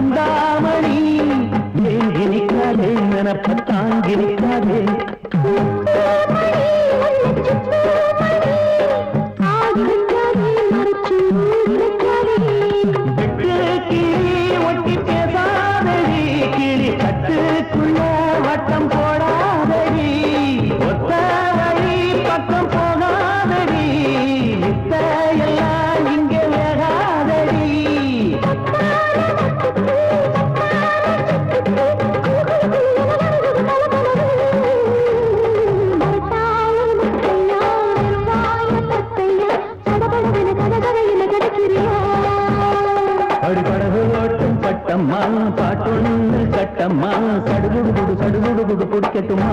வந்தாமணி. ஏங்கி நிற்காதே நினப்ப தாங்கி நிற்காதே விட்டு கிளி ஒட்டி பேசாதடி. கிளி கட்டுக்குள்ள வட்டம் போடாதடி. ஒத்த வழி பக்கம் போகாதடி. கட்டம்மா பட்டம்மா பாட்டொன்னு கட்டம்மா சடுகுடு குடு சடுகுடு குடு குடிக்கட்டுமா